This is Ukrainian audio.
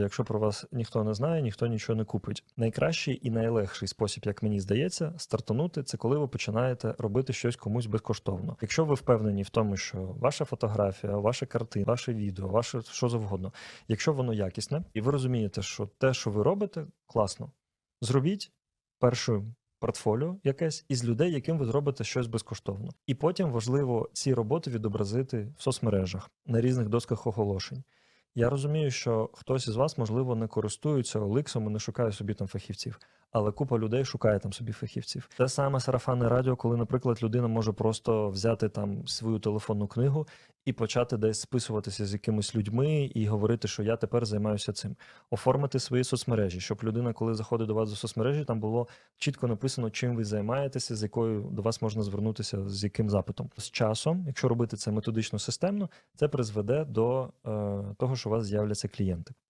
Якщо про вас ніхто не знає, ніхто нічого не купить. Найкращий і найлегший спосіб, як мені здається, стартанути це коли ви починаєте робити щось комусь безкоштовно. Якщо ви впевнені в тому, що ваша фотографія, ваша картина, ваше відео, ваше що завгодно, якщо воно якісне, і ви розумієте, що те, що ви робите, класно, зробіть першу портфоліо якесь із людей, яким ви зробите щось безкоштовно. І потім важливо ці роботи відобразити в соцмережах на різних досках оголошень. Я розумію, що хтось із вас, можливо, не користується Оликсом і не шукає собі там фахівців, але купа людей шукає там собі фахівців. Те саме сарафанне радіо, коли, наприклад, людина може просто взяти там свою телефонну книгу і почати десь списуватися з якимись людьми і говорити, що я тепер займаюся цим. Оформити свої соцмережі, щоб людина, коли заходить до вас до соцмережі, там було чітко написано, чим ви займаєтеся, з якою до вас можна звернутися, з яким запитом. З часом, якщо робити це методично системно, це призведе до е, того, що у вас з'являться клієнти.